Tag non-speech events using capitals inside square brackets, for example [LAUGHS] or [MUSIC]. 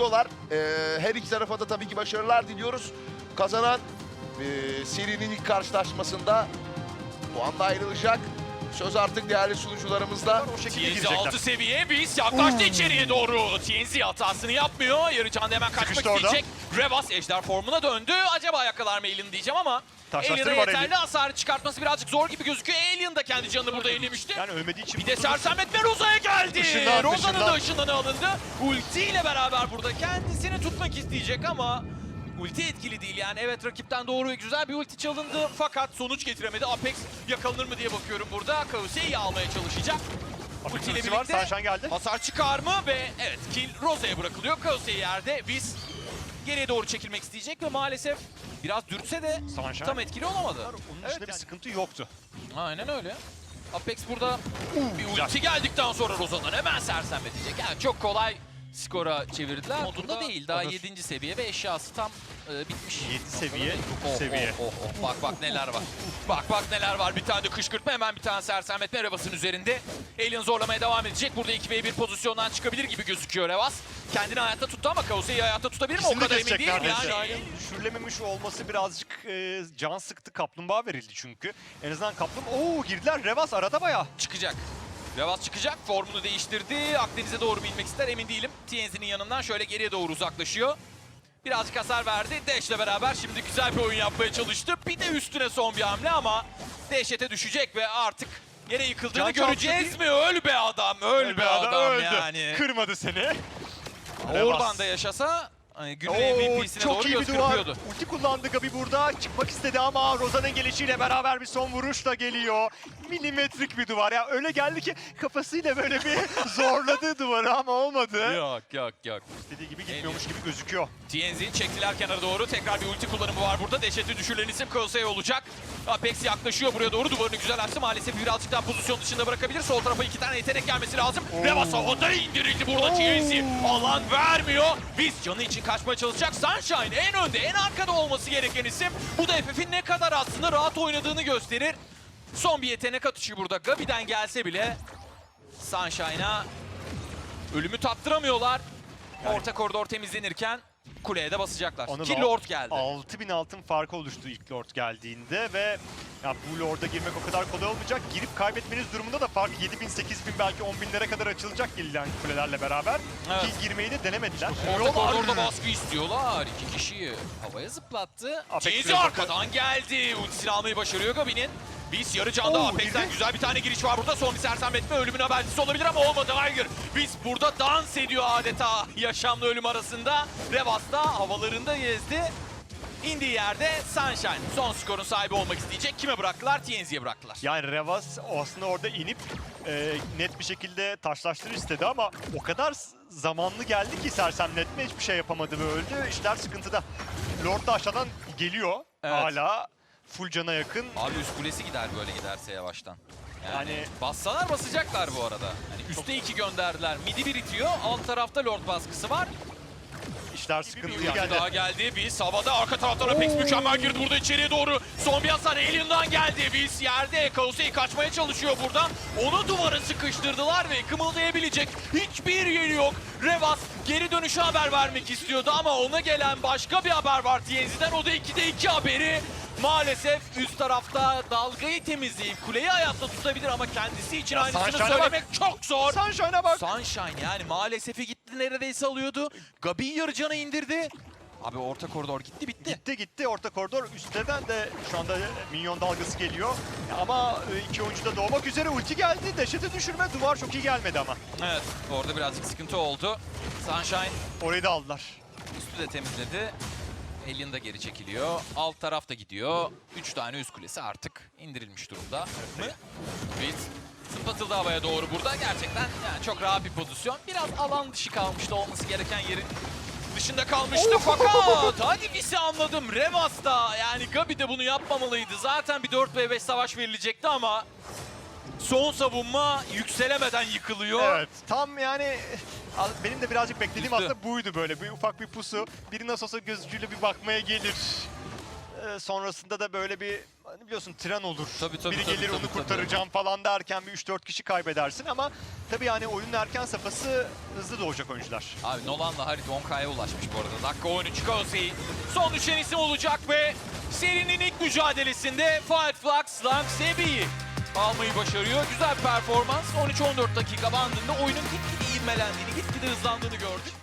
ediyorlar. Ee, her iki tarafa da tabii ki başarılar diliyoruz. Kazanan e, serinin ilk karşılaşmasında puanla ayrılacak. Söz artık değerli sunucularımızda. O şekilde TNZ girecekler. 6 seviye biz yaklaştı içeriye doğru. TNZ hatasını yapmıyor. Yarıcan da hemen kaçmak Sıkıştı orada. isteyecek. Revas ejder formuna döndü. Acaba yakalar mı Alien diyeceğim ama Var yeterli Alien. hasarı çıkartması birazcık zor gibi gözüküyor. Alien da kendi canını burada ellemişti. Yani ölmediği için Bir de sersemletme Roza'ya geldi. Işından, Roza'nın da ışınlanı alındı. Ulti ile beraber burada kendisini tutmak isteyecek ama ulti etkili değil yani. Evet rakipten doğru ve güzel bir ulti çalındı fakat sonuç getiremedi. Apex yakalanır mı diye bakıyorum burada. Kause'yi almaya çalışacak. Ulti ile var. birlikte Sunshine geldi. hasar çıkar mı ve evet kill Roza'ya bırakılıyor. Kausei yerde biz geriye doğru çekilmek isteyecek ve maalesef biraz dürtse de Sunshine. tam etkili olamadı. Onun Evet dışında bir yani. sıkıntı yoktu. Aynen öyle. Apex burada bir ulti geldikten sonra Rozan'dan hemen sersemletecek. Yani çok kolay skora çevirdiler. Modunda Burada değil. Daha olur. 7. seviye ve eşyası tam e, bitmiş. Yedi seviye, Oh, seviye. Oh, oh, oh. Bak bak neler var. Bak bak neler var. Bir tane de kışkırtma hemen bir tane sersemletme Revas'ın üzerinde. Alien zorlamaya devam edecek. Burada 2v1 pozisyondan çıkabilir gibi gözüküyor Revas. Kendini hayatta tuttu ama Kaosei'yi hayatta tutabilir mi? O kadar emin değilim yani. Düşürülememiş olması birazcık e, can sıktı. Kaplumbağa verildi çünkü. En azından kaplum... Oo girdiler. Revas arada baya. çıkacak. Revas çıkacak, formunu değiştirdi. Akdeniz'e doğru binmek ister, emin değilim. TNZ'nin yanından şöyle geriye doğru uzaklaşıyor. Birazcık hasar verdi. Dash'le beraber şimdi güzel bir oyun yapmaya çalıştı. Bir de üstüne son bir hamle ama dehşete düşecek ve artık yere yıkıldığını Can göreceğiz mi? Öl be adam, öl be adam, yani. Kırmadı seni. Oradan da yaşasa günün Oo, MVP'sine doğru iyi göz kırpıyordu. Ulti kullandı Gabi burada. Çıkmak istedi ama Roza'nın gelişiyle beraber bir son vuruş da geliyor. Milimetrik bir duvar. Ya öyle geldi ki kafasıyla böyle bir [LAUGHS] zorladı duvarı ama olmadı. Yok yok yok. İstediği gibi gitmiyormuş gibi gözüküyor. TNZ'yi çektiler kenara doğru. Tekrar bir ulti kullanımı var burada. Dehşeti düşürülen isim Kosei olacak. Apex yaklaşıyor buraya doğru. Duvarını güzel açtı. Maalesef birazcık daha pozisyon dışında bırakabilir. Sol tarafa iki tane yetenek gelmesi lazım. Oo. Revas havada indirildi burada TNZ. Alan vermiyor. Biz canı için kaçmaya çalışacak. Sunshine en önde, en arkada olması gereken isim. Bu da FF'in ne kadar aslında rahat oynadığını gösterir. Son bir yetenek atışı burada. Gabi'den gelse bile Sunshine'a ölümü tattıramıyorlar. Orta koridor temizlenirken kuleye de basacaklar. Anıl Ki Lord geldi. 6000 altın farkı oluştu ilk Lord geldiğinde ve ya bu Lord'a girmek o kadar kolay olmayacak. Girip kaybetmeniz durumunda da fark 7000, 8000 belki 10.000'lere kadar açılacak gelen kulelerle beraber. Evet. Ki girmeyi de denemediler. Orta koridorda baskı istiyorlar. İki kişiyi havaya zıplattı. Biraz arkadan geldi. Ultisini almayı başarıyor Gabi'nin. Biz yarı canda Apex'ten güzel bir tane giriş var burada. Son bir sersemletme ölümün habercisi olabilir ama olmadı. Hayır. Burada dans ediyor adeta yaşamla ölüm arasında. Revas da havalarında gezdi. İndiği yerde Sunshine son skorun sahibi olmak isteyecek. Kime bıraktılar? TNZ'ye bıraktılar. Yani Revas aslında orada inip e, net bir şekilde taşlaştırır istedi ama o kadar zamanlı geldi ki sersemletme hiçbir şey yapamadı ve öldü. İşler sıkıntıda. Lord da aşağıdan geliyor. Evet. Hala full cana yakın. Abi üst kulesi gider böyle giderse yavaştan. Yani, Yani- bassalar basacaklar bu arada. Hani üste iki gönderdiler. Midi bir itiyor. Alt tarafta Lord baskısı var. İşler sıkıntılı geldi. daha geldi. Biz havada arka taraftan Apex mükemmel girdi burada içeriye doğru. Son bir hasar Alien'dan geldi. Biz yerde Kaosei kaçmaya çalışıyor buradan. Onu duvara sıkıştırdılar ve kımıldayabilecek hiçbir yeri yok. Revas geri dönüşü haber vermek istiyordu ama ona gelen başka bir haber var TNZ'den. O da 2'de 2 haberi. Maalesef üst tarafta dalgayı temizleyip kuleyi hayatta tutabilir ama kendisi için Ya aynısını Sunshine'a bak. söylemek çok zor. Sunshine'a bak. Sunshine yani maalesef gitti neredeyse alıyordu. Gabi yarı cana indirdi. Abi orta koridor gitti bitti. Gitti gitti orta koridor üstten de şu anda minyon dalgası geliyor. Ama e, iki oyuncu da doğmak üzere ulti geldi. Dehşete düşürme duvar çok iyi gelmedi ama. Evet orada birazcık sıkıntı oldu. Sunshine Orayı da aldılar. üstü de temizledi. Da geri çekiliyor. Alt taraf da gidiyor. Üç tane üst kulesi artık indirilmiş durumda. Mı? Biz zıplatıldı havaya doğru burada. Gerçekten yani çok rahat bir pozisyon. Biraz alan dışı kalmıştı olması gereken yerin dışında kalmıştı fakat hadi bizi anladım. Revas da yani Gabi de bunu yapmamalıydı. Zaten bir 4 v 5 savaş verilecekti ama son savunma yükselemeden yıkılıyor. Evet tam yani benim de birazcık beklediğim Üstü. aslında buydu böyle. Bir ufak bir pusu. Biri nasıl olsa gözcüyle bir bakmaya gelir. e, sonrasında da böyle bir hani biliyorsun tren olur. Tabii, tabii, Biri tabii, gelir tabii, onu tabii. kurtaracağım falan derken bir 3-4 kişi kaybedersin ama tabii yani oyunun erken safhası hızlı doğacak oyuncular. Abi Nolan'la Harit 10K'ya ulaşmış bu arada. Dakika 13 Kozi. Son düşen isim olacak ve serinin ilk mücadelesinde Fight Flux Lang Sebi'yi almayı başarıyor. Güzel performans. 13-14 dakika bandında oyunun gitgide ivmelendiğini, gitgide hızlandığını gördük.